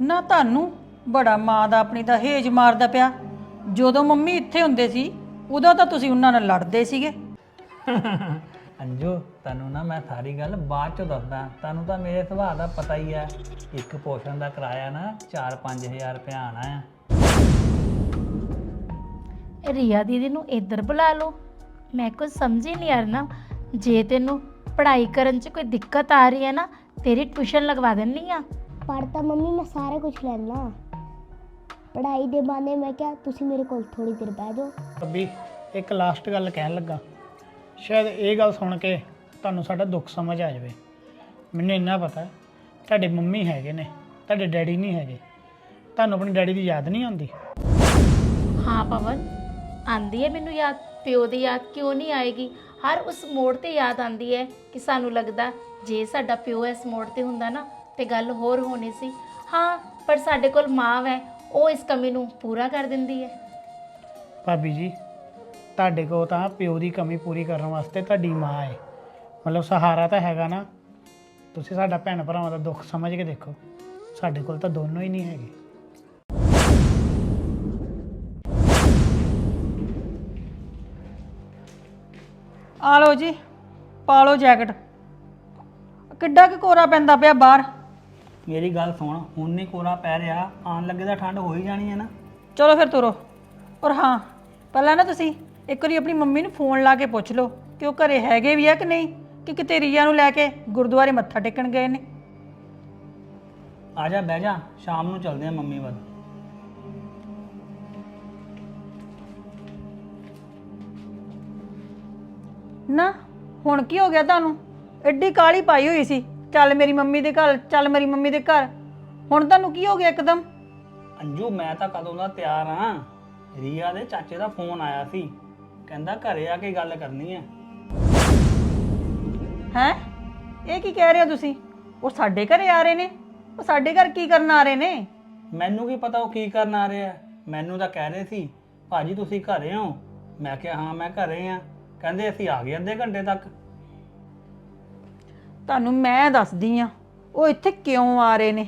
ਨਾ ਤੁਹਾਨੂੰ ਬੜਾ ਮਾਂ ਦਾ ਆਪਣੀ ਦਾ ਹੇਜ ਮਾਰਦਾ ਪਿਆ। ਜਦੋਂ ਮੰਮੀ ਇੱਥੇ ਹੁੰਦੇ ਸੀ ਉਦੋਂ ਤਾਂ ਤੁਸੀਂ ਉਹਨਾਂ ਨਾਲ ਲੜਦੇ ਸੀਗੇ। ਅੰਜੂ ਤੈਨੂੰ ਨਾ ਮੈਂ ਸਾਰੀ ਗੱਲ ਬਾਅਦ ਚ ਦੱਸਦਾ। ਤੁਹਾਨੂੰ ਤਾਂ ਮੇਰੇ ਸੁਭਾਅ ਦਾ ਪਤਾ ਹੀ ਹੈ ਇੱਕ ਪੋਸ਼ਨ ਦਾ ਕਿਰਾਇਆ ਨਾ 4-5000 ਰੁਪਏ ਆਣਾ ਹੈ ਰੀਆ ਦੀਦੀ ਨੂੰ ਇੱਧਰ ਬੁਲਾ ਲਓ। ਮੈਂ ਕੁਝ ਸਮਝ ਹੀ ਨਹੀਂ ਆ ਰਿਹਾ ਨਾ। ਜੇ ਤੈਨੂੰ ਪੜ੍ਹਾਈ ਕਰਨ 'ਚ ਕੋਈ ਦਿੱਕਤ ਆ ਰਹੀ ਹੈ ਨਾ ਤੇਰੀ ਟਿਊਸ਼ਨ ਲਗਵਾ ਦਿੰਨੀ ਆ। ਪੜ੍ਹ ਤਾਂ ਮੰਮੀ ਮੈਂ ਸਾਰਾ ਕੁਝ ਲੈਣਾ ਪੜ੍ਹਾਈ ਦੇ ਬਾਨੇ ਮੈਂ ਕਿਹਾ ਤੁਸੀਂ ਮੇਰੇ ਕੋਲ ਥੋੜੀ ਦੇਰ ਬਹਿ ਜਾਓ। ਅੱਬੀ ਇੱਕ ਲਾਸਟ ਗੱਲ ਕਹਿਣ ਲੱਗਾ। ਸ਼ਾਇਦ ਇਹ ਗੱਲ ਸੁਣ ਕੇ ਤੁਹਾਨੂੰ ਸਾਡਾ ਦੁੱਖ ਸਮਝ ਆ ਜਾਵੇ। ਮੈਨੂੰ ਇੰਨਾ ਪਤਾ ਤੁਹਾਡੇ ਮੰਮੀ ਹੈਗੇ ਨੇ ਤੁਹਾਡੇ ਡੈਡੀ ਨਹੀਂ ਹੈਗੇ। ਤੁਹਾਨੂੰ ਆਪਣੇ ਡੈਡੀ ਦੀ ਯਾਦ ਨਹੀਂ ਆਉਂਦੀ? ਹਾਂ ਪਵਨ ਆਂਦੀ ਹੈ ਮੈਨੂੰ ਯਾਦ। ਪਿਓ ਦੀ ਯਾਦ ਕਿਉਂ ਨਹੀਂ ਆਏਗੀ? ਹਰ ਉਸ ਮੋੜ ਤੇ ਯਾਦ ਆਂਦੀ ਹੈ ਕਿ ਸਾਨੂੰ ਲੱਗਦਾ ਜੇ ਸਾਡਾ ਪਿਓ ਇਸ ਮੋੜ ਤੇ ਹੁੰਦਾ ਨਾ ਤੇ ਗੱਲ ਹੋਰ ਹੋਣੀ ਸੀ। ਹਾਂ ਪਰ ਸਾਡੇ ਕੋਲ ਮਾਂ ਹੈ ਉਹ ਇਸ ਕਮੀ ਨੂੰ ਪੂਰਾ ਕਰ ਦਿੰਦੀ ਹੈ। ਭਾਬੀ ਜੀ ਤੁਹਾਡੇ ਕੋਲ ਤਾਂ ਪਿਓ ਦੀ ਕਮੀ ਪੂਰੀ ਕਰਨ ਵਾਸਤੇ ਤੁਹਾਡੀ ਮਾਂ ਹੈ। ਮਤਲਬ ਸਹਾਰਾ ਤਾਂ ਹੈਗਾ ਨਾ। ਤੁਸੀਂ ਸਾਡਾ ਭੈਣ ਭਰਾਵਾਂ ਦਾ ਦੁੱਖ ਸਮਝ ਕੇ ਦੇਖੋ। ਸਾਡੇ ਕੋਲ ਤਾਂ ਦੋਨੋਂ ਹੀ ਨਹੀਂ ਹੈਗੇ। ਆ ਲਓ ਜੀ ਪਾ ਲਓ ਜੈਕਟ। ਕਿੱਡਾ ਕਿ ਕੋਰਾ ਪੈਂਦਾ ਪਿਆ ਬਾਹਰ। ਮੇਰੀ ਗੱਲ ਸੁਣ ਹੁਣ ਨਹੀਂ ਕੋਰਾ ਪੈ ਰਿਹਾ ਆਉਣ ਲੱਗੇ ਤਾਂ ਠੰਡ ਹੋ ਹੀ ਜਾਣੀ ਹੈ ਨਾ। ਚਲੋ ਫਿਰ ਤੁਰੋ। ਔਰ ਹਾਂ ਪਹਿਲਾਂ ਨਾ ਤੁਸੀਂ ਇੱਕ ਵਾਰੀ ਆਪਣੀ ਮੰਮੀ ਨੂੰ ਫੋਨ ਲਾ ਕੇ ਪੁੱਛ ਲਓ ਕਿ ਉਹ ਘਰੇ ਹੈਗੇ ਵੀ ਆ ਕਿ ਨਹੀਂ ਕਿ ਕਿਤੇ ਰੀਆ ਨੂੰ ਲੈ ਕੇ ਗੁਰਦੁਆਰੇ ਮੱਥਾ ਟੇਕਣ ਗਏ ਨੇ। ਆ ਜਾ ਬਹਿ ਜਾ ਸ਼ਾਮ ਨੂੰ ਚੱਲਦੇ ਆ ਮੰਮੀ ਵੱਲ। ਨਾ ਹੁਣ ਕੀ ਹੋ ਗਿਆ ਤੁਹਾਨੂੰ? ਐਡੀ ਕਾਲੀ ਪਾਈ ਹੋਈ ਸੀ। ਚੱਲ ਮੇਰੀ ਮੰਮੀ ਦੇ ਘਰ ਚੱਲ ਮੇਰੀ ਮੰਮੀ ਦੇ ਘਰ। ਹੁਣ ਤੁਹਾਨੂੰ ਕੀ ਹੋ ਗਿਆ ਇੱਕਦਮ? ਅੰਜੂ ਮੈਂ ਤਾਂ ਕਦੋਂ ਦਾ ਤਿਆਰ ਹਾਂ ਰੀਆ ਦੇ ਚਾਚੇ ਦਾ ਫੋਨ ਆਇਆ ਸੀ। ਕਹਿੰਦਾ ਘਰੇ ਆ ਕੇ ਗੱਲ ਕਰਨੀ ਹੈ ਹੈ? ਇਹ ਕੀ ਕਹਿ ਰਹੇ ਹੋ ਤੁਸੀਂ? ਉਹ ਸਾਡੇ ਘਰੇ ਆ ਰਹੇ ਨੇ। ਉਹ ਸਾਡੇ ਘਰ ਕੀ ਕਰਨ ਆ ਰਹੇ ਨੇ? ਮੈਨੂੰ ਕੀ ਪਤਾ ਉਹ ਕੀ ਕਰਨ ਆ ਰਿਹਾ ਮੈਨੂੰ ਤਾਂ ਕਹਿ ਰਹੇ ਸੀ ਭਾਜੀ ਤੁਸੀਂ ਘਰੇ ਹੋ? ਮੈਂ ਕਿਹਾ ਹਾਂ ਮੈਂ ਘਰੇ ਆ। ਕਹਿੰਦੇ ਅਸੀਂ ਆ ਗਏ ਅੱਧੇ ਘੰਟੇ ਤੱਕ। ਤੁਹਾਨੂੰ ਮੈਂ ਦੱਸਦੀ ਆ ਉਹ ਇੱਥੇ ਕਿਉਂ ਆ ਰਹੇ ਨੇ?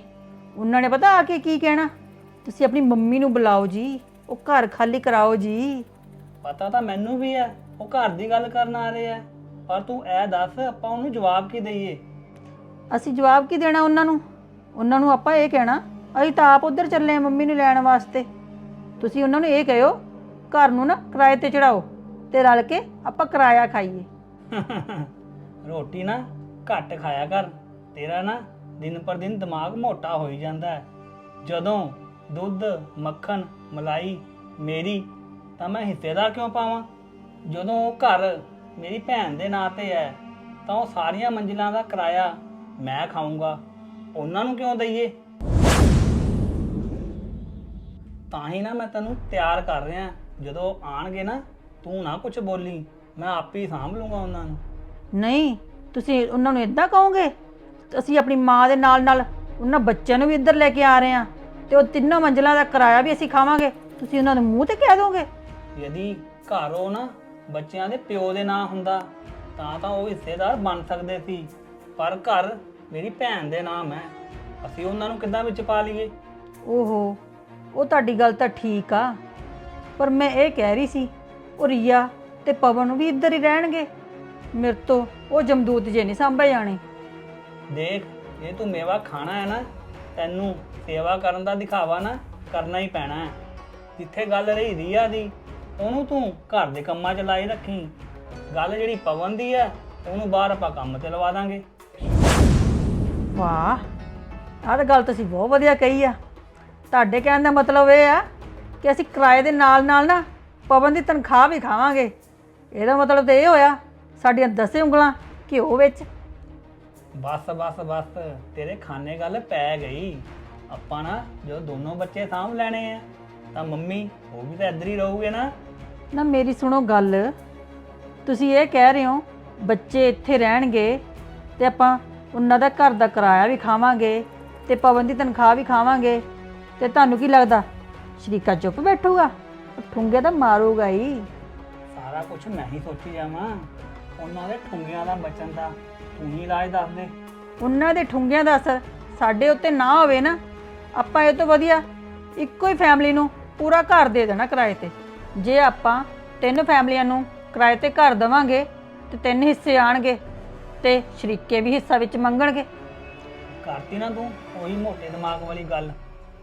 ਉਹਨਾਂ ਨੇ ਪਤਾ ਆ ਕੇ ਕੀ ਕਹਿਣਾ? ਤੁਸੀਂ ਆਪਣੀ ਮੰਮੀ ਨੂੰ ਬੁਲਾਓ ਜੀ ਉਹ ਘਰ ਖਾਲੀ ਕਰਾਓ ਜੀ। ਪਤਾ ਤਾਂ ਮੈਨੂੰ ਵੀ ਹੈ ਉਹ ਘਰ ਦੀ ਗੱਲ ਕਰਨ ਆ ਰਹੇ ਆ। ਪਰ ਤੂੰ ਇਹ ਦੱਸ ਆਪਾਂ ਉਹਨੂੰ ਜਵਾਬ ਕੀ ਦਈਏ? ਅਸੀਂ ਜਵਾਬ ਕੀ ਦੇਣਾ ਉਹਨਾਂ ਨੂੰ? ਉਹਨਾਂ ਨੂੰ ਆਪਾਂ ਇਹ ਕਹਿਣਾ ਅਸੀਂ ਤਾਂ ਆਪ ਉਧਰ ਚੱਲੇ ਆ ਮੰਮੀ ਨੂੰ ਲੈਣ ਵਾਸਤੇ। ਤੁਸੀਂ ਉਹਨਾਂ ਨੂੰ ਇਹ ਕਹਿਓ ਘਰ ਨੂੰ ਨਾ ਕਿਰਾਏ ਤੇ ਚੜਾਓ ਤੇ ਰਲ ਕੇ ਆਪਾਂ ਕਿਰਾਇਆ ਖਾਈਏ। ਰੋਟੀ ਨਾ ਘੱਟ ਖਾਇਆ ਕਰ। ਤੇਰਾ ਨਾ ਦਿਨ ਪਰ ਦਿਨ ਦਿਮਾਗ ਮੋਟਾ ਹੋਈ ਜਾਂਦਾ ਹੈ। ਜਦੋਂ ਦੁੱਧ, ਮੱਖਣ, ਮਲਾਈ, ਮੇਰੀ, ਤਾਂ ਮੈਂ ਹਿੱਸੇਦਾਰ ਕਿਉਂ ਪਾਵਾਂ? ਜਦੋਂ ਉਹ ਘਰ ਮੇਰੀ ਭੈਣ ਦੇ ਨਾਂ ਤੇ ਹੈ, ਤਾਂ ਉਹ ਸਾਰੀਆਂ ਮੰਜ਼ਿਲਾਂ ਦਾ ਕਿਰਾਇਆ ਮੈਂ ਖਾਊਂਗਾ। ਉਹਨਾਂ ਨੂੰ ਕਿਉਂ ਦਈਏ? ਤਾਂ ਹੀ ਨਾ ਮੈਂ ਤੈਨੂੰ ਤਿਆਰ ਕਰ ਰਿਹਾ। ਜਦੋਂ ਆਣਗੇ ਨਾ, ਤੂੰ ਨਾ ਕੁਝ ਬੋਲੀ, ਮੈਂ ਆਪੇ ਹੀ ਸਾਂਭ ਲੂੰਗਾ ਉਹਨਾਂ ਨੂੰ। ਨਹੀਂ ਤੁਸੀਂ ਉਹਨਾਂ ਨੂੰ ਇਦਾਂ ਕਹੋਗੇ? ਅਸੀਂ ਆਪਣੀ ਮਾਂ ਦੇ ਨਾਲ ਨਾਲ ਉਹਨਾਂ ਬੱਚਿਆਂ ਨੂੰ ਵੀ ਇੱਧਰ ਲੈ ਕੇ ਆ ਰਹੇ ਹਾਂ ਤੇ ਉਹ ਤਿੰਨੋਂ ਮੰਜ਼ਲਾਂ ਦਾ ਕਿਰਾਇਆ ਵੀ ਅਸੀਂ ਖਾਵਾਂਗੇ। ਤੁਸੀਂ ਉਹਨਾਂ ਨੂੰ ਮੂੰਹ ਤੇ ਕਹਿ ਦੋਗੇ? ਯਦੀ ਘਰ ਉਹ ਨਾ ਬੱਚਿਆਂ ਦੇ ਪਿਓ ਦੇ ਨਾਂ ਹੁੰਦਾ ਤਾਂ ਤਾਂ ਉਹ ਹਿੱਸੇਦਾਰ ਬਣ ਸਕਦੇ ਸੀ। ਪਰ ਘਰ ਮੇਰੀ ਭੈਣ ਦੇ ਨਾਮ ਹੈ। ਅਸੀਂ ਉਹਨਾਂ ਨੂੰ ਕਿੱਦਾਂ ਵਿੱਚ ਪਾ ਲਈਏ? ਓਹੋ ਉਹ ਤੁਹਾਡੀ ਗੱਲ ਤਾਂ ਠੀਕ ਆ। ਪਰ ਮੈਂ ਇਹ ਕਹਿ ਰਹੀ ਸੀ ਉਹ ਰੀਆ ਤੇ ਪਵਨ ਵੀ ਇੱਧਰ ਹੀ ਰਹਿਣਗੇ। ਮੇਰੇ ਤੋਂ ਉਹ ਜਮਦੂਤ ਜੇ ਨਹੀਂ ਸਾਂਭੇ ਜਾਣੇ। ਦੇਖ ਜੇ ਤੂੰ ਮੇਵਾ ਖਾਣਾ ਹੈ ਨਾ ਤੈਨੂੰ ਸੇਵਾ ਕਰਨ ਦਾ ਦਿਖਾਵਾ ਨਾ ਕਰਨਾ ਹੀ ਪੈਣਾ ਹੈ। ਜਿੱਥੇ ਗੱਲ ਰਹੀ ਰੀਆ ਦੀ ਉਹਨੂੰ ਤੂੰ ਘਰ ਦੇ ਕੰਮਾਂ 'ਚ ਲਾਈ ਰੱਖੀ। ਗੱਲ ਜਿਹੜੀ ਪਵਨ ਦੀ ਹੈ ਉਹਨੂੰ ਬਾਹਰ ਆਪਾਂ ਕੰਮ ਤੇ ਲਵਾ ਦਾਂਗੇ। ਵਾਹ ਆਹ ਤਾਂ ਗੱਲ ਤੁਸੀਂ ਬਹੁਤ ਵਧੀਆ ਕਹੀ ਆ। ਤੁਹਾਡੇ ਕਹਿਣ ਦਾ ਮਤਲਬ ਇਹ ਆ ਕਿ ਅਸੀਂ ਕਿਰਾਏ ਦੇ ਨਾਲ ਨਾਲ ਨਾ ਪਵਨ ਦੀ ਤਨਖਾਹ ਵੀ ਖਾਵਾਂਗੇ। ਇਹਦਾ ਮਤਲਬ ਤਾਂ ਇਹ ਹੋਇਆ ਸਾਡੀਆਂ ਦਸੇ ਉਂਗਲਾਂ ਘਿਓ ਵਿੱਚ। ਬਸ ਬਸ ਬਸ ਤੇਰੇ ਖਾਨੇ ਗੱਲ ਪੈ ਗਈ। ਆਪਾਂ ਨਾ ਜਦੋਂ ਦੋਨੋਂ ਬੱਚੇ ਸਾਂਭ ਲੈਣੇ ਆ ਤਾਂ ਮੰਮੀ ਉਹ ਵੀ ਤਾਂ ਇੱਧਰ ਹੀ ਰਹੂਗੇ ਨਾ। ਨਾ ਮੇਰੀ ਸੁਣੋ ਗੱਲ ਤੁਸੀਂ ਇਹ ਕਹਿ ਰਹੇ ਹੋ ਬੱਚੇ ਇੱਥੇ ਰਹਿਣਗੇ ਤੇ ਆਪਾਂ ਉਹਨਾਂ ਦਾ ਘਰ ਦਾ ਕਿਰਾਇਆ ਵੀ ਖਾਵਾਂਗੇ ਤੇ ਪਵਨ ਦੀ ਤਨਖਾਹ ਵੀ ਖਾਵਾਂਗੇ ਤੇ ਤੁਹਾਨੂੰ ਕੀ ਲੱਗਦਾ ਸ਼ਰੀਕਾ ਚੁੱਪ ਬੈਠੂਗਾ? ਠੁੰਗੇ ਤਾਂ ਮਾਰੂਗਾ ਹੀ। ਸਾਰਾ ਕੁਝ ਮੈਂ ਹੀ ਸੋਚੀ ਜਾਵਾਂ। ਉਹਨਾਂ ਦੇ ਠੁੰਗਿਆਂ ਦਾ ਬਚਨ ਦਾ ਤੂੰ ਹੀ ਇਲਾਜ ਦੱਸ ਦੇ। ਉਹਨਾਂ ਦੇ ਠੁੰਗਿਆਂ ਦਾ ਅਸਰ ਸਾਡੇ ਉੱਤੇ ਨਾ ਹੋਵੇ ਨਾ ਆਪਾਂ ਇਹ ਤੋਂ ਵਧੀਆ ਇੱਕੋ ਹੀ ਫੈਮਿਲੀ ਨੂੰ ਪੂਰਾ ਘਰ ਦੇ ਦੇਣਾ ਕਿਰਾਏ ਤੇ। ਜੇ ਆਪਾਂ ਤਿੰਨ ਫੈਮਲੀਆਂ ਨੂੰ ਕਿਰਾਏ ਤੇ ਘਰ ਦੇਵਾਂਗੇ ਤੇ ਤਿੰਨ ਹਿੱਸੇ ਆਣਗੇ ਤੇ ਸ਼ਰੀਕੇ ਵੀ ਹਿੱਸਾ ਵਿੱਚ ਮੰਗਣਗੇ। ਕਰਤੀ ਨਾ ਤੂੰ ਉਹੀ ਮੋਟੇ ਦਿਮਾਗ ਵਾਲੀ ਗੱਲ।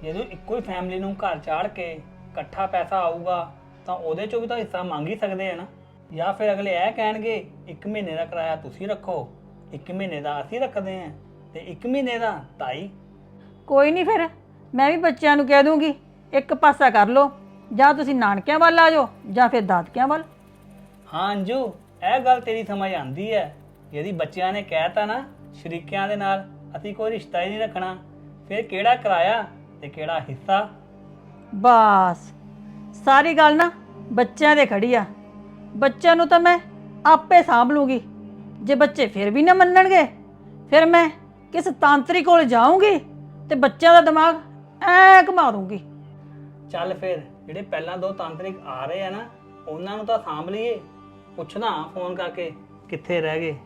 ਜਦੋਂ ਇੱਕੋ ਹੀ ਫੈਮਿਲੀ ਨੂੰ ਘਰ ਚਾੜ ਕੇ ਇਕੱਠਾ ਪੈਸਾ ਆਊਗਾ ਤਾਂ ਉਹਦੇ ਚੋਂ ਵੀ ਤਾਂ ਹਿੱਸਾ ਮੰਗ ਹੀ ਸਕਦੇ ਆ ਨਾ। ਜਾਂ ਫਿਰ ਅਗਲੇ ਇਹ ਕਹਿਣਗੇ 1 ਮਹੀਨੇ ਦਾ ਕਿਰਾਇਆ ਤੁਸੀਂ ਰੱਖੋ 1 ਮਹੀਨੇ ਦਾ ਅਸੀਂ ਰੱਖਦੇ ਆਂ ਤੇ 1 ਮਹੀਨੇ ਦਾ ਤਾਈ। ਕੋਈ ਨਹੀਂ ਫਿਰ ਮੈਂ ਵੀ ਬੱਚਿਆਂ ਨੂੰ ਕਹਿ ਦੂੰਗੀ ਇੱਕ ਪਾਸਾ ਕਰ ਲਓ ਜਾਂ ਤੁਸੀਂ ਨਾਨਕਿਆਂ ਵੱਲ ਆ ਜਾਓ ਜਾਂ ਫਿਰ ਦਾਦਕਿਆਂ ਵੱਲ। ਹਾਂ ਅੰਜੂ ਇਹ ਗੱਲ ਤੇਰੀ ਸਮਝ ਆਂਦੀ ਹੈ। ਯਦੀ ਬੱਚਿਆਂ ਨੇ ਕਹਿਤਾ ਨਾ ਸ਼ਰੀਕਿਆਂ ਦੇ ਨਾਲ ਅਸੀਂ ਕੋਈ ਰਿਸ਼ਤਾ ਹੀ ਨਹੀਂ ਰੱਖਣਾ। ਫਿਰ ਕਿਹੜਾ ਕਿਰਾਇਆ ਤੇ ਕਿਹੜਾ ਹਿੱਸਾ? ਬਸ ਸਾਰੀ ਗੱਲ ਨਾ ਬੱਚਿਆਂ ਦੇ ਖੜੀ ਆ। ਬੱਚਿਆਂ ਨੂੰ ਤਾਂ ਮੈਂ ਆਪੇ ਸਾਂਭ ਲੂੰਗੀ। ਜੇ ਬੱਚੇ ਫਿਰ ਵੀ ਨਾ ਮੰਨਣਗੇ, ਫਿਰ ਮੈਂ ਕਿਸ ਤਾਂਤਰੀ ਕੋਲ ਜਾਊਂਗੀ ਤੇ ਬੱਚਿਆਂ ਦਾ ਦਿਮਾਗ ਐ ਘੁਮਾ ਦੂੰਗੀ। ਚੱਲ ਫਿਰ, ਜਿਹੜੇ ਪਹਿਲਾਂ ਦੋ ਤਾਂਤਰਿਕ ਆ ਰਹੇ ਆ ਨਾ, ਉਹਨਾਂ ਨੂੰ ਤਾਂ ਸਾਂਭ ਲਈਏ। ਪੁੱਛਣਾ ਫੋਨ ਕਰਕੇ ਕਿੱਥੇ ਰਹਿ ਗਏ।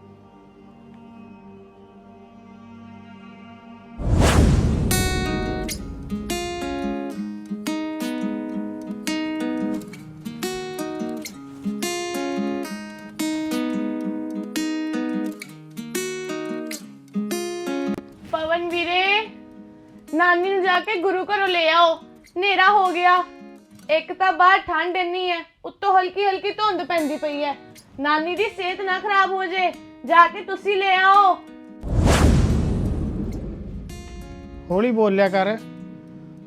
ਜਾ ਕੇ ਗੁਰੂ ਘਰੋਂ ਲੈ ਆਓ। ਹਨੇਰਾ ਹੋ ਗਿਆ। ਇੱਕ ਤਾਂ ਬਾਹਰ ਠੰਡ ਇੰਨੀ ਹੈ ਉੱਤੋਂ ਹਲਕੀ ਹਲਕੀ ਧੁੰਦ ਪੈਂਦੀ ਪਈ ਹੈ ਨਾਨੀ ਦੀ ਸਿਹਤ ਨਾ ਖਰਾਬ ਹੋ ਜੇ ਜਾ ਕੇ ਤੁਸੀਂ ਲੈ ਆਓ। ਹੌਲੀ ਬੋਲਿਆ ਕਰ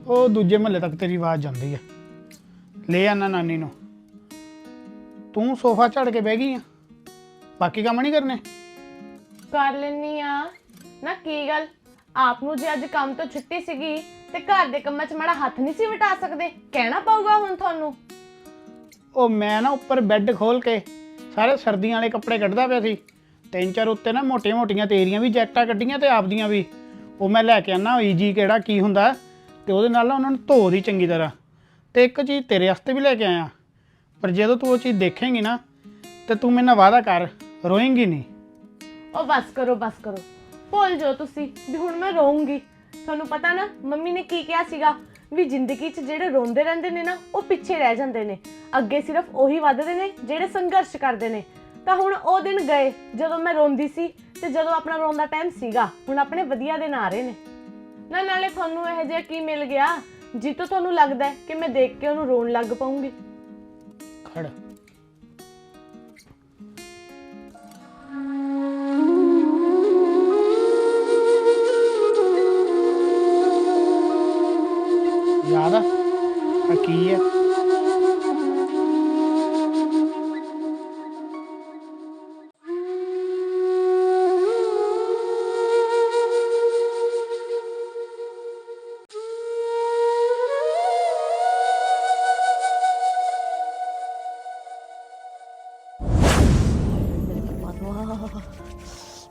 ਉਹ ਦੂਜੇ ਮਹੱਲੇ ਤੱਕ ਤੇਰੀ ਆਵਾਜ਼ ਜਾਂਦੀ ਆ ਲੈ ਆਣਾ ਨਾਨੀ ਨੂੰ। ਤੂੰ ਸੋਫਾ ਝੜ ਕੇ ਬਹਿ ਗਈ ਆ। ਬਾਕੀ ਕੰਮ ਨਹੀਂ ਕਰਨੇ? ਕਰ ਲੈਣੀ ਆ। ਨਾ ਕੀ ਗੱਲ ਆਪ ਨੂੰ ਜੇ ਅੱਜ ਕੰਮ ਤੋਂ ਛੁੱਟੀ ਸੀਗੀ ਤੇ ਘਰ ਦੇ ਕੰਮਾਂ 'ਚ ਮਾੜਾ ਹੱਥ ਨਹੀਂ ਸੀ ਵਟਾ ਸਕਦੇ ਕਹਿਣਾ ਪਊਗਾ ਹੁਣ ਤੁਹਾਨੂੰ? ਉਹ ਮੈਂ ਨਾ ਉੱਪਰ ਬੈੱਡ ਖੋਲ ਕੇ ਸਾਰੇ ਸਰਦੀਆਂ ਵਾਲੇ ਕੱਪੜੇ ਕੱਢਦਾ ਪਿਆ ਸੀ। ਤਿੰਨ ਚਾਰ ਉੱਤੇ ਨਾ ਮੋਟੀਆਂ ਮੋਟੀਆਂ ਤੇਰੀਆਂ ਵੀ ਜੈਕਟਾਂ ਕੱਢੀਆਂ ਤੇ ਆਪਦੀਆਂ ਵੀ। ਉਹ ਮੈਂ ਲੈ ਕੇ ਆਣਾ ਈਜੀ ਕਿਹੜਾ ਕੀ ਹੁੰਦਾ? ਤੇ ਉਹਦੇ ਨਾਲ ਨਾ ਉਹਨਾਂ ਨੂੰ ਧੋ ਦੀ ਚੰਗੀ ਤਰ੍ਹਾਂ। ਤੇ ਇੱਕ ਚੀਜ਼ ਤੇਰੇ ਵਾਸਤੇ ਵੀ ਲੈ ਕੇ ਆਇਆ। ਪਰ ਜਦੋਂ ਤੂੰ ਉਹ ਚੀਜ਼ ਦੇਖੇਂਗੀ ਨਾ ਤੇ ਤੂੰ ਮੇਰੇ ਨਾਲ ਵਾਅਦਾ ਕਰ ਰੋਏਂਗੀ ਨਹੀਂ। ਉਹ ਬਸ ਕਰੋ ਬਸ ਕਰੋ। ਭੁੱਲ ਜਾਓ ਤੁਸੀਂ ਵੀ ਹੁਣ ਮੈਂ ਰੋਊਂਗੀ ਤੁਹਾਨੂੰ ਪਤਾ ਨਾ, ਮੰਮੀ ਨੇ ਕੀ ਕਿਹਾ ਸੀਗਾ? ਵੀ ਜ਼ਿੰਦਗੀ 'ਚ ਜਿਹੜੇ ਰੋਂਦੇ ਰਹਿੰਦੇ ਨੇ ਨਾ, ਉਹ ਪਿੱਛੇ ਰਹਿ ਜਾਂਦੇ ਨੇ। ਅੱਗੇ ਸਿਰਫ ਉਹੀ ਵੱਧਦੇ ਨੇ ਜਿਹੜੇ ਸੰਘਰਸ਼ ਕਰਦੇ ਨੇ। ਤਾਂ ਹੁਣ ਉਹ ਦਿਨ ਗਏ, ਜਦੋਂ ਮੈਂ ਰੋਂਦੀ ਸੀ ਤੇ ਜਦੋਂ ਆਪਣਾ ਰੋਣ ਦਾ ਟਾਈਮ ਸੀਗਾ। ਹੁਣ ਆਪਣੇ ਵਧੀਆ ਦਿਨ ਆ ਰਹੇ ਨੇ। ਨਾ, ਨਾਲੇ ਤੁਹਾਨੂੰ ਇਹ ਜਿਹਾ ਕੀ ਮਿਲ ਗਿਆ? ਜਿੱਤੋਂ ਤੁਹਾਨੂੰ ਲੱਗਦਾ ਕਿ ਮੈਂ ਦੇਖ ਕੇ ਉਹਨੂੰ ਰੋਣ ਲੱਗ ਪਊਂਗੀ। ਖੜ।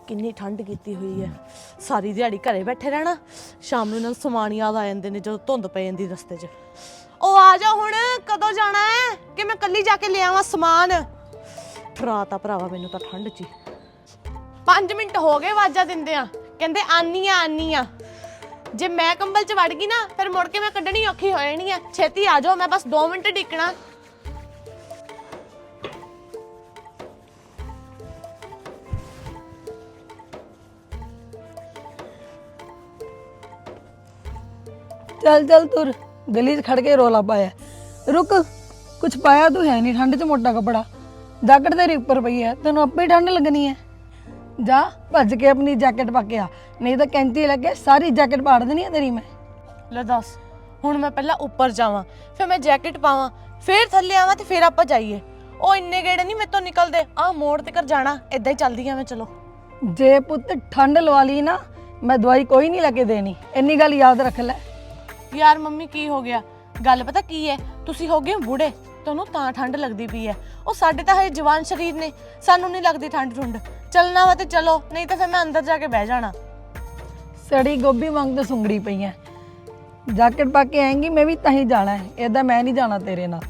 ਕਿੰਨੀ ਠੰਡ ਕੀਤੀ ਹੋਈ ਹੈ। ਸਾਰੀ ਦਿਹਾੜੀ ਘਰੇ ਬੈਠੇ ਰਹਿਣਾ, ਸ਼ਾਮ ਨੂੰ ਇਹਨਾਂ ਨੂੰ ਸਮਾਨ ਯਾਦ ਆ ਜਾਂਦੇ ਨੇ ਜਦੋਂ ਧੁੰਦ ਪੈ ਜਾਂਦੀ ਰਸਤੇ 'ਚ। ਉਹ ਆ ਜਾ ਹੁਣ, ਕਦੋਂ ਜਾਣਾ ਹੈ? ਕਿ ਮੈਂ ਕੱਲੀ ਜਾ ਕੇ ਲਿਆਵਾਂ ਸਮਾਨ? ਸਮਾਨ ਠਰਾਤਾ ਭਰਾਵਾ, ਮੈਨੂੰ ਤਾਂ ਠੰਡ 'ਚ ਹੀ। 5 ਮਿੰਟ ਹੋ ਗਏ ਆਵਾਜ਼ਾਂ ਦਿੰਦੇ ਆ ਕਹਿੰਦੇ, ਆਨੀ ਆ ਆਨੀ ਆ। ਜੇ ਮੈਂ ਕੰਬਲ 'ਚ ਵੜ ਗਈ ਨਾ, ਫਿਰ ਮੁੜ ਕੇ ਮੈਂ ਕੱਢਣੀ ਔਖੀ ਹੋ ਜਾਣੀ ਆ। ਛੇਤੀ ਆ ਜਾਓ, ਮੈਂ ਬਸ 2 ਮਿੰਟ ਡਿੱਕਣਾ। ਚੱਲ ਚੱਲ ਤੁਰ। ਗਲੀ 'ਚ ਖੜ ਕੇ ਰੋਲਾ ਪਾਇਆ। ਰੁਕ ਕੁਝ ਪਾਇਆ ਤੂੰ ਹੈ ਨਹੀਂ ਠੰਡ 'ਚ ਮੋਟਾ ਕੱਪੜਾ। ਜੈਕਟ ਤੇਰੀ ਉੱਪਰ ਪਈ ਹੈ ਤੈਨੂੰ ਆਪੇ ਹੀ ਠੰਡ ਲੱਗਣੀ ਹੈ। ਜਾ ਭੱਜ ਕੇ ਆਪਣੀ ਜੈਕਟ ਪਾ ਕੇ ਆ। ਨਹੀਂ ਤਾਂ ਕੈਂਤੀ ਲੱਗੇ ਸਾਰੀ ਜੈਕਟ ਪਾੜ ਦੇਣੀ ਹੈ ਤੇਰੀ ਮੈਂ। ਲੈ ਦੱਸ ਹੁਣ ਮੈਂ ਪਹਿਲਾਂ ਉੱਪਰ ਜਾਵਾਂ ਫਿਰ ਮੈਂ ਜੈਕਟ ਪਾਵਾਂ ਫਿਰ ਥੱਲੇ ਆਵਾਂ ਤੇ ਫਿਰ ਆਪਾਂ ਜਾਈਏ। ਉਹ ਇੰਨੇ ਗੇੜੇ ਨਹੀਂ ਮੇਤੋਂ ਨਿਕਲਦੇ। ਆਹ ਮੋੜ ਤੇ ਕਰ ਜਾਣਾ ਇਦਾਂ ਹੀ ਚੱਲਦੀ ਆ ਮੈਂ ਚਲੋ। ਜੇ ਪੁੱਤ ਠੰਡ ਲਵਾ ਲਈ ਨਾ ਮੈਂ ਦਵਾਈ ਕੋਈ ਨਹੀਂ ਲੈ ਕੇ ਦੇਣੀ। ਇੰਨੀ ਗੱਲ ਯਾਦ ਰੱਖ ਲੈ। ਯਾਰ ਮੰਮੀ ਕੀ ਹੋ ਗਿਆ? ਗੱਲ ਪਤਾ ਕੀ ਹੈ? ਤੁਸੀਂ ਹੋ ਗਏ ਹੋ ਬੂढ़े ਤੁਹਾਨੂੰ ਤਾਂ ਠੰਡ ਲੱਗਦੀ ਪਈ ਹੈ। ਉਹ ਸਾਡੇ ਤਾਂ ਹਜੇ ਜਵਾਨ ਸਰੀਰ ਨੇ ਸਾਨੂੰ ਨਹੀਂ ਲੱਗਦੀ ਠੰਡ ਠੁੰਡ। ਚੱਲਣਾ ਵਾ ਤੇ ਚਲੋ ਨਹੀਂ ਤਾਂ ਫਿਰ ਮੈਂ ਅੰਦਰ ਜਾ ਕੇ ਬਹਿ ਜਾਣਾ। ਸੜੀ ਗੋਭੀ ਵਾਂਗ ਤੇ ਸੁੰਗੜੀ ਪਈ ਐ ਜੈਕਟ ਪਾ ਕੇ ਆਏਂਗੀ ਮੈਂ ਵੀ ਤਾਂ ਹੀ ਜਾਣਾ ਹੈ। ਏਦਾਂ ਮੈਂ ਨਹੀਂ ਜਾਣਾ ਤੇਰੇ ਨਾਲ।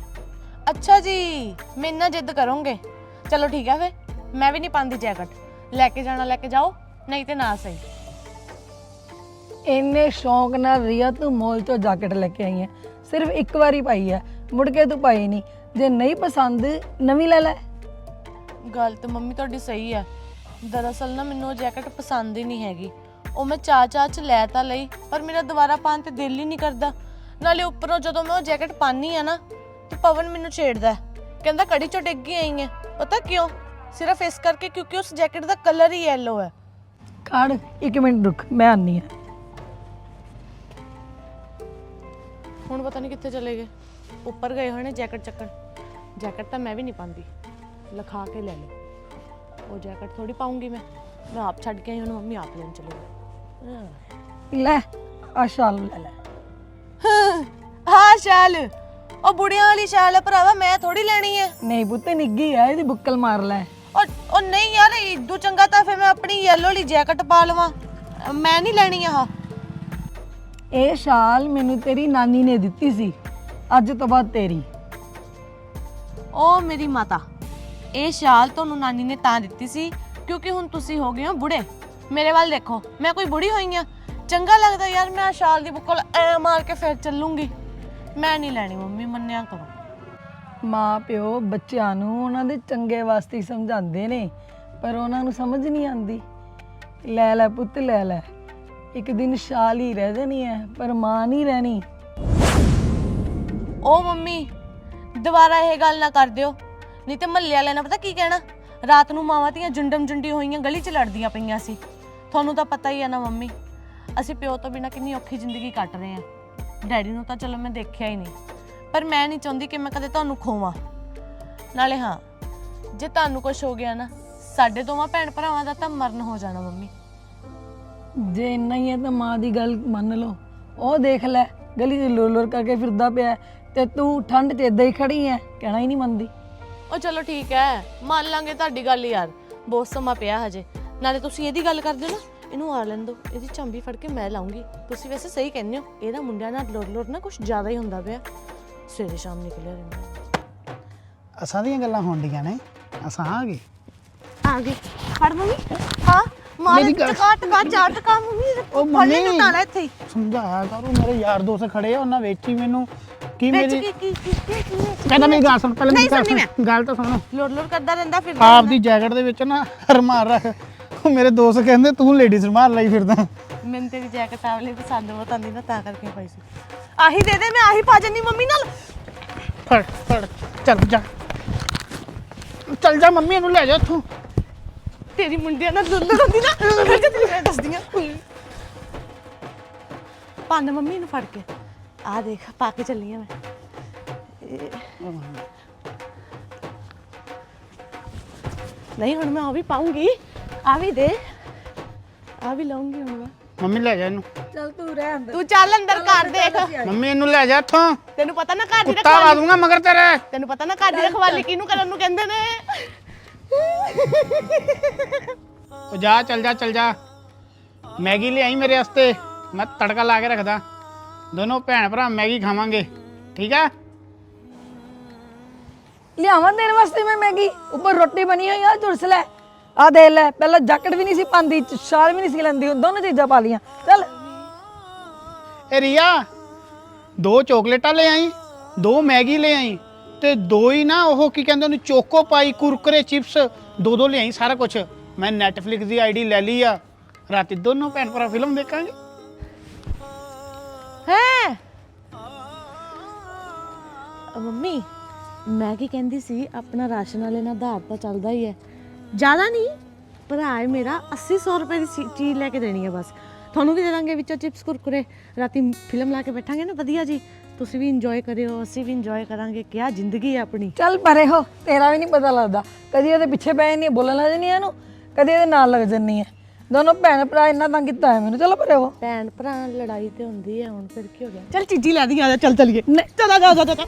ਅੱਛਾ ਜੀ ਮੇਰੇ ਨਾਲ ਜਿੱਦ ਕਰੋਗੇ। ਚਲੋ ਠੀਕ ਹੈ ਫਿਰ ਮੈਂ ਵੀ ਨਹੀਂ ਪਾਉਂਦੀ ਜੈਕਟ। ਲੈ ਕੇ ਜਾਣਾ ਲੈ ਕੇ ਜਾਓ ਨਹੀਂ ਤੇ ਨਾ ਸਹੀ। ਇੰਨੇ ਸ਼ੌਂਕ ਨਾਲ ਰੀਆ ਤੂੰ ਮੋਲ ਤੋਂ ਜੈਕਟ ਲੈ ਕੇ ਆਈ ਹੈ ਸਿਰਫ ਇੱਕ ਵਾਰੀ ਪਾਈ ਹੈ ਮੁੜ ਕੇ ਤੂੰ ਪਾਈ ਨਹੀਂ ਜੇ ਨਹੀਂ ਪਸੰਦ ਨਵੀਂ ਲੈ ਲੈ। ਗੱਲ ਤੇ ਮੰਮੀ ਤੁਹਾਡੀ ਸਹੀ ਹੈ ਦਰਅਸਲ ਨਾ ਮੈਨੂੰ ਉਹ ਜੈਕਟ ਪਸੰਦ ਹੀ ਨਹੀਂ ਹੈਗੀ। ਉਹ ਮੈਂ ਚਾਅ ਚਾਅ ਚ ਲੈ ਤਾਂ ਲਈ ਪਰ ਮੇਰਾ ਦੁਬਾਰਾ ਪਾਉਣ ਤੇ ਦਿਲ ਹੀ ਨਹੀਂ ਕਰਦਾ। ਨਾਲੇ ਉੱਪਰੋਂ ਜਦੋਂ ਮੈਂ ਉਹ ਜੈਕਟ ਪਾਨੀ ਆ ਨਾ ਤੇ ਪਵਨ ਮੈਨੂੰ ਛੇੜਦਾ ਹੈ। ਕਹਿੰਦਾ ਕੜੀ ਚੋਂ ਡਿੱਗ ਗਈ ਆਈ ਹੈ ਪਤਾ ਕਿਉਂ? ਸਿਰਫ ਇਸ ਕਰਕੇ ਕਿਉਂਕਿ ਉਸ ਜੈਕਟ ਦਾ ਕਲਰ ਹੀ ਯੈਲੋ ਹੈ ਖੜ ਇੱਕ ਮਿੰਟ ਰੁਕ ਮੈਂ ਆਨੀ ਹਾਂ ਹੁਣ ਪਤਾ ਨਹੀਂ ਕਿੱਥੇ ਚਲੇ ਗਏ। ਉੱਪਰ ਗਏ ਨੇ ਜੈਕਟ ਚੱਕਣ। ਜੈਕਟ ਤਾਂ ਮੈਂ ਵੀ ਨਹੀਂ ਪਾਉਂਦੀ। ਲਿਖਾ ਕੇ ਲੈ ਲਓ। ਉਹ ਜੈਕਟ ਥੋੜੀ ਪਾਉਂਗੀ ਮੈਂ। ਮੈਂ ਆਪ ਛੱਡ ਕੇ ਆਈ ਹੁਣ ਮੰਮੀ ਆਪ ਲੈਣ ਚਲੇ ਗਏ। ਲੈ ਆ ਸ਼ਾਲ ਲੈ ਲੈ। ਹਾਂ ਸ਼ਾਲ। ਉਹ ਬੁੜੀਆਂ ਵਾਲੀ ਸ਼ਾਲ ਹੈ ਭਰਾਵਾ ਮੈਂ ਥੋੜੀ ਲੈਣੀ ਹੈ ਨਹੀਂ ਪੁੱਤ ਨਿੱਗੀ ਆ ਇਹਦੀ ਬੁੱਕਲ ਮਾਰ ਲੈ। ਉਹ ਉਹ ਨਹੀਂ ਯਾਰ ਇਦੂ ਚੰਗਾ ਤਾਂ ਫਿਰ ਮੈਂ ਆਪਣੀ ਯੈਲੋ ਵਾਲੀ ਜੈਕਟ ਪਾ ਲਵਾਂ। ਮੈਂ ਨਹੀਂ ਲੈਣੀ ਆਹ। ਇਹ ਸ਼ਾਲ ਮੈਨੂੰ ਤੇਰੀ ਨਾਨੀ ਨੇ ਦਿੱਤੀ ਸੀ ਅੱਜ ਤੋਂ ਬਾਅਦ ਤੇਰੀ। ਉਹ ਮੇਰੀ ਮਾਤਾ ਇਹ ਸ਼ਾਲ ਤੁਹਾਨੂੰ ਨਾਨੀ ਨੇ ਤਾਂ ਦਿੱਤੀ ਸੀ ਕਿਉਂਕਿ ਹੁਣ ਤੁਸੀਂ ਹੋ ਗਏ ਹੋ ਬੁੜੇ। ਮੇਰੇ ਵੱਲ ਦੇਖੋ ਮੈਂ ਕੋਈ ਬੁੜੀ ਹੋਈ ਆ? ਚੰਗਾ ਲੱਗਦਾ ਯਾਰ ਮੈਂ ਆਹ ਸ਼ਾਲ ਦੀ ਬੁੱਕਲ ਐ ਮਾਰ ਕੇ ਫਿਰ ਚੱਲੂੰਗੀ। ਮੈਂ ਨਹੀਂ ਲੈਣੀ ਮੰਮੀ ਮੰਨਿਆ ਕਰੋ। ਮਾਂ ਪਿਓ ਬੱਚਿਆਂ ਨੂੰ ਉਹਨਾਂ ਦੇ ਚੰਗੇ ਵਾਸਤੇ ਹੀ ਸਮਝਾਉਂਦੇ ਨੇ ਪਰ ਉਹਨਾਂ ਨੂੰ ਸਮਝ ਨਹੀਂ ਆਉਂਦੀ। ਲੈ ਲੈ ਪੁੱਤ ਲੈ ਲੈ। ਇੱਕ ਦਿਨ ਸ਼ਾਲ ਹੀ ਰਹਿ ਜਾਣੀ ਹੈ, ਪਰ ਮਾਂ ਨਹੀਂ ਰਹਿਣੀ। ਉਹ ਮੰਮੀ, ਦੁਬਾਰਾ ਇਹ ਗੱਲ ਨਾ ਕਰ ਦਿਓ। ਨਹੀਂ ਤੇ ਮਹੱਲੇ ਵਾਲਿਆਂ ਨੇ ਪਤਾ ਕੀ ਕਹਿਣਾ? ਰਾਤ ਨੂੰ ਮਾਵਾਂ ਧੀਆਂ ਜੁੰਡਮ ਜੁੰਡੀ ਹੋਈਆਂ ਗਲੀ 'ਚ ਲੜਦੀਆਂ ਪਈਆਂ ਸੀ। ਤੁਹਾਨੂੰ ਤਾਂ ਪਤਾ ਹੀ ਹੈ ਨਾ ਮੰਮੀ, ਅਸੀਂ ਪਿਓ ਤੋਂ ਬਿਨਾ ਕਿੰਨੀ ਔਖੀ ਜ਼ਿੰਦਗੀ ਕੱਟ ਰਹੇ ਹਾਂ। ਡੈਡੀ ਨੂੰ ਤਾਂ ਚਲੋ ਮੈਂ ਦੇਖਿਆ ਹੀ ਨਹੀਂ, ਪਰ ਮੈਂ ਨਹੀਂ ਚਾਹੁੰਦੀ ਕਿ ਮੈਂ ਕਦੇ ਤੁਹਾਨੂੰ ਖੋਵਾਂ। ਨਾਲੇ ਹਾਂ, ਜੇ ਤੁਹਾਨੂੰ ਕੁਝ ਹੋ ਗਿਆ ਨਾ, ਸਾਡੇ ਦੋਵਾਂ ਭੈਣ ਭਰਾਵਾਂ ਦਾ ਤਾਂ ਮਰਨ ਹੋ ਜਾਣਾ ਮੰਮੀ। ਜੇ ਇੰਨਾ ਹੀ ਹੈ ਤਾਂ ਮਾਂ ਦੀ ਗੱਲ ਮੰਨ ਲਓ। ਉਹ ਦੇਖ ਲੈ ਗਲੀ 'ਚ ਲੋਰ ਲੋਰ ਕਰਕੇ ਫਿਰਦਾ ਪਿਆ ਹੈ, ਤੇ ਤੂੰ ਠੰਡ 'ਚ ਏਦਾਂ ਹੀ ਖੜੀ ਹੈ ਕਹਿਣਾ ਹੀ ਨਹੀਂ ਮੰਨਦੀ। ਉਹ ਚਲੋ ਠੀਕ ਹੈ ਮੰਨ ਲਾਂਗੇ ਤੁਹਾਡੀ ਗੱਲ ਯਾਰ ਬਹੁਤ ਸਮਾਂ ਪਿਆ ਹਜੇ। ਨਾਲੇ ਤੁਸੀਂ ਇਹਦੀ ਗੱਲ ਕਰਦੇ ਹੋ ਨਾ ਇਹਨੂੰ ਆ ਲੈਣ ਦਿਓ ਇਹਦੀ ਝੰਬੀ ਫੜ ਕੇ ਮੈਂ ਲਾਉਂਗੀ। ਤੁਸੀਂ ਵੈਸੇ ਸਹੀ ਕਹਿੰਦੇ ਹੋ ਇਹਦਾ ਮੁੰਡਿਆਂ ਨਾਲ ਲੋਰ ਲੋਰ ਨਾ ਕੁਝ ਜ਼ਿਆਦਾ ਹੀ ਹੁੰਦਾ ਪਿਆ। ਸਵੇਰੇ ਸ਼ਾਮ ਨਿਕਲਿਆ ਰਹਿੰਦਾ। ਅਸਾਂ ਦੀਆਂ ਗੱਲਾਂ ਹੋਣਡੀਆਂ ਨੇ ਅਸਾਂ ਆ ਗਏ। ਆ ਗਈ ਫੜ ਮੰਮੀ ਹਾਂ। ਮਾਰ ਮੇਰੀ ਗੱਲ- ਟਕਾ ਟਕਾ ਚਾਰ ਟਕਾ ਮੰਮੀ ਉਹ ਮੰਮੀ। ਨੂੰ ਤਾਲਾ ਇੱਥੇ ਹੀ। ਸਮਝਾਇਆ ਕਰੋ ਮੇਰੇ ਯਾਰ ਦੋਸਤ ਖੜੇ ਆ ਉਹਨਾਂ ਵਿੱਚ ਮੈਨੂੰ। ਕੀ ਵਿੱਚ ਮੇਰੀ ਕੀ ਕੀ ਕੀ ਕੀ ਕੀ ਕਹਿੰਦਾ ਮੇਰੀ ਗੱਲ ਸੁਣ ਪਹਿਲਾਂ ਮੇਰੀ ਗੱਲ ਸੁਣਨੀ ਸੁਣ ਗੱਲ ਤਾਂ ਸੁਣ। ਲੋਰ ਲੋਰ ਕਰਦਾ ਰਹਿੰਦਾ ਫਿਰ ਆਪ ਦੀ ਜੈਕਟ ਦੇ ਵਿੱਚ ਨਾ ਰਮਾਰ ਰੱਖ। ਉਹ ਮੇਰੇ ਦੋਸਤ ਕਹਿੰਦੇ ਤੂੰ ਲੇਡੀਜ਼ ਰਮਾਰ ਲਈ ਫਿਰਦਾ। ਮੈਨੂੰ ਤੇਰੀ ਜੈਕਟ ਆਵਲੇ ਪਸੰਦ ਬਹੁਤ ਆਂਦੀ ਨਾ ਤਾਂ ਕਰਕੇ ਪਾਈ ਸੀ। ਆਹੀ ਦੇ ਦੇ ਮੈਂ ਆਹੀ ਪਾ ਜੰਨੀ ਮੰਮੀ ਨਾਲ। ਫੜ ਫੜ ਚੱਲ ਜਾ। ਚੱਲ ਜਾ ਮੰਮੀ ਇਹਨੂੰ ਲੈ ਜਾ ਇੱਥੋਂ। ਤੇਰੀ ਮੁੰਡਿਆਂ ਨਾਲ ਦੁੱਲ ਹੁੰਦੀ ਨਾ ਫਿਰ ਤੇ ਤੈਨੂੰ ਮੈਂ ਦੱਸਦੀਆਂ ਪੰਨ ਮੰਮੀ ਨੂੰ ਫੜ ਕੇ। ਆ ਦੇਖ ਪਾ ਕੇ ਚੱਲੀ ਆ ਮੈਂ। ਇਹ। ਨਹੀਂ ਹੁਣ ਮੈਂ ਉਹ ਵੀ ਪਾਉਂਗੀ। ਆ ਵੀ ਦੇ। ਆ ਵੀ ਲਾਉਂਗੀ ਹੁਣ ਮੈਂ। ਮੰਮੀ ਲੈ ਜਾ ਇਹਨੂੰ। ਚੱਲ ਤੂੰ ਰਹਿ ਅੰਦਰ। ਤੂੰ ਚੱਲ ਅੰਦਰ ਘਰ ਦੇਖ। ਮੰਮੀ ਇਹਨੂੰ ਲੈ ਜਾ ਇੱਥੋਂ। ਤੈਨੂੰ ਪਤਾ ਨਾ ਘਰ ਦੀ ਕੁੱਤਾ ਲਾ ਰਖਵਾਲੀ ਦੂੰਗਾ ਮਗਰ ਤੇਰੇ। ਤੈਨੂੰ ਪਤਾ ਨਾ ਘਰ ਦੀ ਰਖਵਾਲੀ ਕਿਹਨੂੰ ਕਰਨ ਨੂੰ ਕਹਿੰਦੇ ਨੇ? ਉਹ ਜਾ ਚੱਲ ਜਾ ਚੱਲ ਜਾ। ਮੈਗੀ ਲਿਆਈ ਮੇਰੇ ਵਾਸਤੇ। ਮੈਂ ਤੜਕਾ ਲਾ ਕੇ ਰੱਖਦਾ। ਦੋਨੋਂ ਭੈਣ ਭਰਾ ਮੈਗੀ ਖਾਵਾਂਗੇ। ਠੀਕ ਆ? ਲਿਆਵਾਂ ਤੇਰੇ ਵਾਸਤੇ ਮੈਂ ਮੈਗੀ। ਉੱਪਰ ਰੋਟੀ ਬਣੀ ਹੋਈ ਆ ਝੁਰਸ ਲੈ। ਆ ਦੇ ਲੈ ਪਹਿਲਾਂ ਜੈਕਟ ਵੀ ਨਹੀਂ ਸੀ ਪਾਉਂਦੀ ਸ਼ਾਲ ਵੀ ਨਹੀਂ ਸੀ ਲੈਂਦੀ ਦੋਨੋਂ ਚੀਜ਼ਾਂ ਪਾ ਲੀਆਂ ਚੱਲ। ਇਹ ਰੀਆ ਦੋ ਚੋਕਲੇਟਾਂ ਲੈ ਆਈ ਦੋ ਮੈਗੀ ਲੈ ਆਈ ਤੇ ਦੋ ਹੀ ਨਾ ਉਹ ਕੀ ਕਹਿੰਦੇ ਉਹਨੂੰ ਚੋਕੋ ਪਾਈ ਕੁਰਕਰੇ ਚਿਪਸ ਦੋ ਦੋ ਲੈ ਸਾਰਾ ਕੁਝ ਮੈਂ ਨੈਟਫਲਿਕਸ ਦੀ ਆਈਡੀ ਲੈ ਲਈ ਆ। ਰਾਤੀ ਦੋਨੋਂ ਭੈਣ ਭਰਾ ਫਿਲਮ ਦੇਖਾਂਗੇ। ਹੈ। ਮੰਮੀ, ਮੈਂ ਕੀ ਕਹਿੰਦੀ ਸੀ, ਆਪਣਾ ਰਾਸ਼ਨ ਵਾਲੇ ਨਾਲ ਆਧਾਰ ਤਾਂ ਚੱਲਦਾ ਹੀ ਹੈ। ਜ਼ਿਆਦਾ ਨਹੀਂ, ਭਰਾ ਹੈ ਮੇਰਾ 80 ਰੁਪਏ ਦੀ ਸੀ- ਚੀਜ਼ ਲੈ ਕੇ ਦੇਣੀ ਹੈ ਬਸ। ਤੁਹਾਨੂੰ ਵੀ ਦੇ ਦਾਂਗੇ ਵਿੱਚੋਂ ਚਿਪਸ, ਕੁਰਕੁਰੇ? ਰਾਤੀ ਫਿਲਮ ਲਾ ਕੇ ਬੈਠਾਂਗੇ ਨਾ ਵਧੀਆ ਜੀ। ਤੁਸੀਂ ਵੀ ਇੰਜੋਏ ਕਰਿਓ ਅਸੀਂ ਵੀ ਇੰਜੋਏ ਕਰਾਂਗੇ। ਕਿਆ ਜ਼ਿੰਦਗੀ ਹੈ ਆਪਣੀ। ਚੱਲ ਪਰੇ ਹੋ ਤੇਰਾ ਵੀ ਨਹੀਂ ਪਤਾ ਲੱਗਦਾ। ਕਦੀ ਇਹਦੇ ਪਿੱਛੇ ਪੈ ਜਾਂਦੀ ਹੈ ਬੋਲਣ ਲੱਗ ਜਾਂਦੀ ਹੈ ਇਹਨੂੰ ਕਦੀ ਇਹਦੇ ਨਾਲ ਲੱਗ ਜਾਂਦੀ ਹੈ ਦੋਨੋਂ ਭੈਣ ਭਰਾ ਇੰਨਾ ਤੰਗ ਕੀਤਾ ਹੈ ਮੈਨੂੰ। ਚਲੋ ਪਰੇ ਹੋ। ਭੈਣ ਭਰਾ ਨਾਲ ਲੜਾਈ ਤੇ ਹੁੰਦੀ ਹੈ ਹੁਣ ਫਿਰ ਕੀ ਹੋ ਗਿਆ? ਚੱਲ ਚੀਜੀ ਲੈ ਦੀ ਆ ਜਾ ਚੱਲ ਚੱਲੀਏ। ਚਲਾ ਜਾ ਜਾ ਜਾ ਹੈ।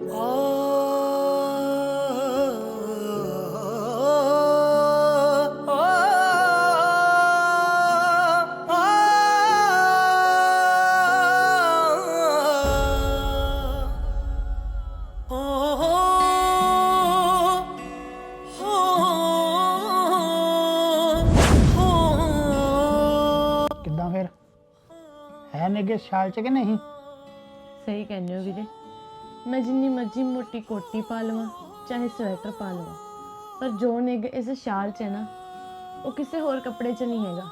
ਕਿੱਦਾਂ ਫਿਰ? ਹੈ ਨਿਗੇ ਛਾਲ ਚ ਕਿ ਨਹੀਂ? ਸਹੀ ਕਹਿੰਦੇ ਹੋ ਵੀਰੇ। ਮੈਂ ਜਿੰਨੀ ਮਰਜ਼ੀ ਮੋਟੀ ਕੋਟੀ ਪਾ ਲਵਾਂ, ਚਾਹੇ ਸਵੈਟਰ ਪਾ ਲਵਾਂ, ਪਰ ਜੋ ਨਿੱਘ ਇਸ ਸ਼ਾਲ 'ਚ ਹੈ ਨਾ, ਉਹ ਕਿਸੇ ਹੋਰ ਕੱਪੜੇ 'ਚ ਨਹੀਂ ਹੈਗਾ।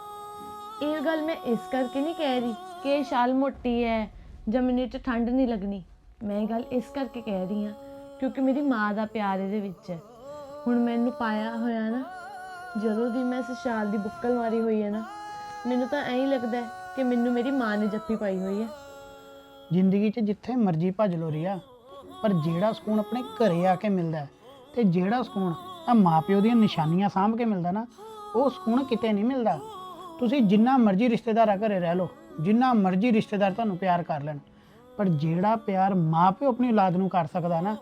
ਇਹ ਗੱਲ ਮੈਂ ਇਸ ਕਰਕੇ ਨਹੀਂ ਕਹਿ ਰਹੀ ਕਿ ਇਹ ਸ਼ਾਲ ਮੋਟੀ ਹੈ ਜਾਂ ਮੈਨੂੰ 'ਚ ਠੰਡ ਨਹੀਂ ਲੱਗਣੀ। ਮੈਂ ਇਹ ਗੱਲ ਇਸ ਕਰਕੇ ਕਹਿ ਰਹੀ ਹਾਂ ਕਿਉਂਕਿ ਮੇਰੀ ਮਾਂ ਦਾ ਪਿਆਰ ਇਹਦੇ ਵਿੱਚ ਹੈ। ਹੁਣ ਮੈਨੂੰ ਪਾਇਆ ਹੋਇਆ ਨਾ, ਜਦੋਂ ਦੀ ਮੈਂ ਇਸ ਸ਼ਾਲ ਦੀ ਬੁੱਕਲ ਮਾਰੀ ਹੋਈ ਹੈ ਨਾ, ਮੈਨੂੰ ਤਾਂ ਐਂ ਹੀ ਲੱਗਦਾ ਹੈ ਕਿ ਮੈਨੂੰ ਮੇਰੀ ਮਾਂ ਨੇ ਜੱਫੀ ਪਾਈ ਹੋਈ ਹੈ। ਜ਼ਿੰਦਗੀ 'ਚ ਜਿੱਥੇ ਮਰਜ਼ੀ ਭੱਜ ਲੋ ਰਿਆ। ਪਰ ਜਿਹੜਾ ਸਕੂਨ ਆਪਣੇ ਘਰੇ ਆ ਕੇ ਮਿਲਦਾ ਹੈ, ਤੇ ਜਿਹੜਾ ਸਕੂਨ ਆ ਮਾਪਿਓ ਦੀਆਂ ਨਿਸ਼ਾਨੀਆਂ ਸਾਂਭ ਕੇ ਮਿਲਦਾ ਨਾ ਉਹ ਸਕੂਨ ਕਿਤੇ ਨਹੀਂ ਮਿਲਦਾ। ਤੁਸੀਂ ਜਿੰਨਾ ਮਰਜ਼ੀ ਰਿਸ਼ਤੇਦਾਰਾਂ ਘਰੇ ਰਹਿ ਲਓ ਜਿੰਨਾ ਮਰਜ਼ੀ ਰਿਸ਼ਤੇਦਾਰ ਤੁਹਾਨੂੰ ਪਿਆਰ ਕਰ ਲੈਣ ਪਰ ਜਿਹੜਾ ਪਿਆਰ ਮਾਪਿਓ ਆਪਣੀ ਔਲਾਦ ਨੂੰ ਕਰ ਸਕਦਾ ਨਾ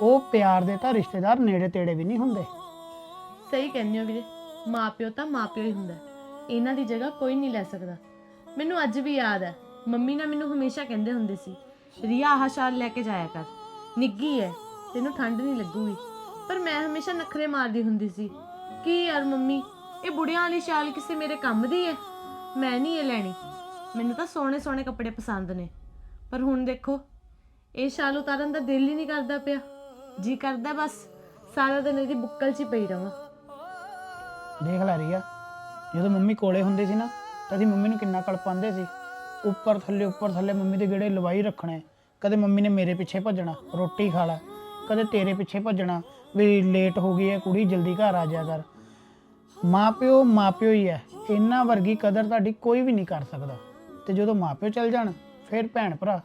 ਉਹ ਪਿਆਰ ਦੇ ਤਾਂ ਰਿਸ਼ਤੇਦਾਰ ਨੇੜੇ ਤੇੜੇ ਵੀ ਨਹੀਂ ਹੁੰਦੇ। ਸਹੀ ਕਹਿੰਦੇ ਹੋ ਵੀਰੇ ਮਾਪਿਓ ਤਾਂ ਮਾਪਿਓ ਹੀ ਹੁੰਦਾ ਇਹਨਾਂ ਦੀ ਜਗ੍ਹਾ ਕੋਈ ਨਹੀਂ ਲੈ ਸਕਦਾ। ਮੈਨੂੰ ਅੱਜ ਵੀ ਯਾਦ ਹੈ ਮੰਮੀ ਨਾ ਮੈਨੂੰ ਹਮੇਸ਼ਾ ਕਹਿੰਦੇ ਹੁੰਦੇ ਸੀ ਰੀਆ ਆਹ ਸ਼ਾਲ ਲੈ ਕੇ ਜਾਇਆ ਕਰ। ਨਿੱਗੀ ਹੈ ਤੈਨੂੰ ਠੰਡ ਨਹੀਂ ਲੱਗੂਗੀ। ਪਰ ਮੈਂ ਹਮੇਸ਼ਾ ਨਖਰੇ ਮਾਰਦੀ ਹੁੰਦੀ ਸੀ ਕੀ ਯਾਰ ਮੰਮੀ, ਇਹ ਬੁੜਿਆਂ ਵਾਲੀ ਸ਼ਾਲ ਕਿਸੇ ਮੇਰੇ ਕੰਮ ਦੀ ਹੈ ਮੈਂ ਨਹੀਂ ਇਹ ਲੈਣੀ। ਮੈਨੂੰ ਤਾਂ ਸੋਹਣੇ ਸੋਹਣੇ ਕੱਪੜੇ ਪਸੰਦ ਨੇ। ਪਰ ਹੁਣ ਦੇਖੋ, ਇਹ ਸ਼ਾਲ ਉਤਾਰਨ ਦਾ ਦਿਲ ਹੀ ਨਹੀਂ ਕਰਦਾ ਪਿਆ। ਜੀ ਕਰਦਾ ਬਸ, ਸਾਰਾ ਦਿਨ ਇਹਦੀ ਬੁੱਕਲ 'ਚ ਹੀ ਪਈ ਰਵਾਂ। ਦੇਖ ਲੈ ਰਹੀ ਜਦੋਂ ਮੰਮੀ ਕੋਲੇ ਹੁੰਦੇ ਸੀ ਨਾ, ਤਾਂ ਅਸੀਂ ਮੰਮੀ ਨੂੰ ਕਿੰਨਾ ਕਲਪਾਉਂਦੇ ਸੀ। ਉੱਪਰ ਥੱਲੇ ਉੱਪਰ ਥੱਲੇ ਮੰਮੀ ਦੇ ਗੇੜੇ ਲਵਾਈ ਰੱਖਣੇ। ਕਦੇ ਮੰਮੀ ਨੇ ਮੇਰੇ ਪਿੱਛੇ ਭੱਜਣਾ, ਰੋਟੀ ਖਾ ਲੈ, ਕਦੇ ਤੇਰੇ ਪਿੱਛੇ ਭੱਜਣਾ ਵੀ ਲੇਟ ਹੋ ਗਈ ਹੈ, ਕੁੜੀ ਜਲਦੀ ਘਰ ਆ ਜਾਇਆ ਕਰ। ਮਾਪਿਓ ਮਾਪਿਓ ਹੀ ਹੈ, ਇਹਨਾਂ ਵਰਗੀ ਕਦਰ ਤੁਹਾਡੀ ਕੋਈ ਵੀ ਨਹੀਂ ਕਰ ਸਕਦਾ। ਤੇ ਜਦੋਂ ਮਾਪਿਓ ਚਲ ਜਾਣ, ਫਿਰ ਭੈਣ ਭਰਾ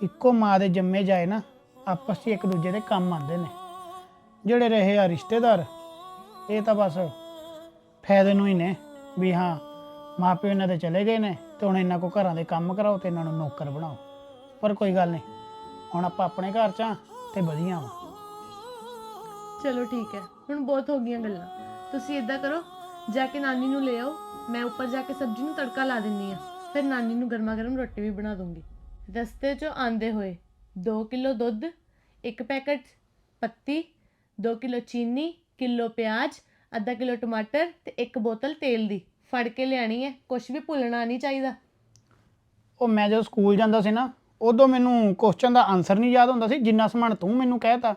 ਇੱਕੋ ਮਾਂ ਦੇ ਜੰਮੇ ਜਾਏ ਨਾ, ਆਪਸ 'ਚ ਇੱਕ ਦੂਜੇ ਦੇ ਕੰਮ ਆਉਂਦੇ ਨੇ। ਜਿਹੜੇ ਰਹੇ ਆ ਰਿਸ਼ਤੇਦਾਰ, ਇਹ ਤਾਂ ਬਸ ਫਾਇਦੇ ਨੂੰ ਹੀ ਨੇ ਵੀ ਹਾਂ, ਮਾਪਿਓ ਇਹਨਾਂ ਦੇ ਚਲੇ ਗਏ ਨੇ ਤੇ ਹੁਣ ਇਹਨਾਂ ਕੋ ਘਰਾਂ ਦੇ ਕੰਮ ਕਰਾਓ ਤੇ ਇਹਨਾਂ ਨੂੰ ਨੌਕਰ ਬਣਾਓ। ਪਰ ਕੋਈ ਗੱਲ ਨਹੀਂ। ਹੁਣ ਆਪਾਂ ਆਪਣੇ ਘਰ 'ਚ ਆਂ ਤੇ ਵਧੀਆ ਵਾ। ਚਲੋ ਠੀਕ ਹੈ। ਹੁਣ ਬਹੁਤ ਹੋ ਗਈਆਂ ਗੱਲਾਂ। ਤੁਸੀਂ ਇਦਾਂ ਕਰੋ ਜਾ ਕੇ ਨਾਨੀ ਨੂੰ ਲੈ ਆਓ। ਮੈਂ ਉੱਪਰ ਜਾ ਕੇ ਸਬਜ਼ੀ ਨੂੰ ਤੜਕਾ ਲਾ ਦਿੰਨੀ ਆ। ਫਿਰ ਨਾਨੀ ਨੂੰ ਗਰਮਾ ਗਰਮ ਰੋਟੀ ਵੀ ਬਣਾ ਦੂੰਗੀ। ਰਸਤੇ 'ਚੋਂ ਆਂਦੇ ਹੋਏ 2 ਕਿਲੋ ਦੁੱਧ ਇੱਕ ਪੈਕਟ ਪੱਤੀ 2 ਕਿਲੋ ਚੀਨੀ ਕਿਲੋ ਪਿਆਜ਼ ਅੱਧਾ ਕਿਲੋ ਟਮਾਟਰ ਤੇ ਇੱਕ ਬੋਤਲ ਤੇਲ ਦੀ। ਫੜ ਕੇ ਲਿਆਣੀ ਹੈ। ਕੁਝ ਵੀ ਭੁੱਲਣਾ ਨਹੀਂ ਚਾਹੀਦਾ। ਉਹ ਮੈਂ ਜਦੋਂ ਸਕੂਲ ਜਾਂਦਾ ਸੀ ਨਾ ਉਦੋਂ ਮੈਨੂੰ ਕੁਐਸਚਨ ਦਾ ਆਨਸਰ ਨਹੀਂ ਯਾਦ ਹੁੰਦਾ ਸੀ ਜਿੰਨਾ ਸਮਾਨ ਤੂੰ ਮੈਨੂੰ ਕਹਿਤਾ।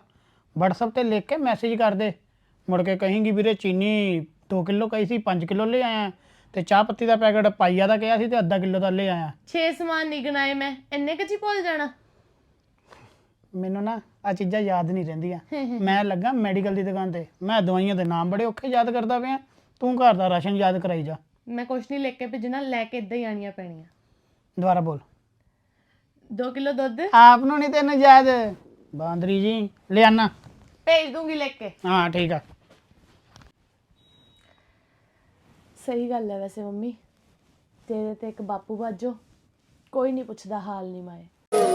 WhatsApp ਤੇ ਲਿਖ ਕੇ ਮੈਸੇਜ ਕਰ ਦੇ। ਮੁੜ ਕੇ ਕਹੀਂ ਵੀਰੇ ਚੀਨੀ 2 ਕਿਲੋ ਕਹੀ ਸੀ 5 ਕਿਲੋ ਲੈ ਆਇਆ। ਤੇ ਚਾਹ ਪੱਤੀ ਦਾ ਪੈਕਟ ਪਾਈਆ ਦਾ ਕਿਹਾ ਸੀ ਤੇ ਅੱਧਾ ਕਿਲੋ ਦਾ ਲੈ ਆਇਆ। 6 ਸਮਾਨ ਨਿਗਣਾਏ ਮੈਂ ਇੰਨੇ ਕੁ ਚ ਹੀ ਭੁੱਲ ਜਾਣਾ। ਮੈਨੂੰ ਨਾ ਆ ਚੀਜ਼ਾਂ ਯਾਦ ਨਹੀਂ ਰਹਿੰਦੀਆਂ। ਮੈਂ ਲੱਗਾ ਮੈਡੀਕਲ ਦੀ ਦੁਕਾਨ ਤੇ। ਮੈਂ ਦਵਾਈਆਂ ਦੇ ਨਾਮ ਬੜੇ ਔਖੇ ਯਾਦ ਕਰਦਾ ਪਿਆ। ਤੂੰ ਘਰ ਦਾ ਰਾਸ਼ਨ ਯਾਦ ਕਰਾਈ ਜਾ। ਮੈਂ ਕੁਛ ਨਹੀਂ ਲੈ ਕੇ ਭੇਜਣਾ ਲੈ ਕੇ ਇਦਾਂ ਹੀ ਆਣੀਆਂ ਪੈਣੀਆਂ। ਦੁਬਾਰਾ ਬੋਲ। 2 ਕਿਲੋ ਦੁੱਧ? ਆਪ ਨੂੰ ਨਹੀਂ ਤੈਨੂੰ ਯਾਦ? ਬਾਂਦਰੀ ਜੀ ਲਿਆਨਾ ਭੇਜ ਦੂੰਗੀ ਲੈ ਕੇ। ਹਾਂ ਠੀਕ ਆ। ਸਹੀ ਗੱਲ ਹੈ ਵੈਸੇ ਮੰਮੀ। ਤੇਰੇ ਤੇ ਇੱਕ ਬਾਪੂ ਬਾਜੋ। ਕੋਈ ਨਹੀਂ ਪੁੱਛਦਾ ਹਾਲ ਨਹੀਂ ਮਾਏ।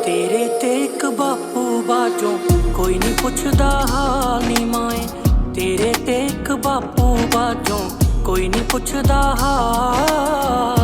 ਤੇਰੇ ਤੇ ਇੱਕ ਬਾਪੂ ਬਾਝੋਂ ਕੋਈ ਨਹੀਂ ਪੁੱਛਦਾ ਹਾਲ ਨੀ ਮਾਏ। ਤੇਰੇ ਤੇ ਇੱਕ ਬਾਪੂ ਬਾਝੋਂ ਕੋਈ ਨਹੀਂ ਪੁੱਛਦਾ ਹਾਲ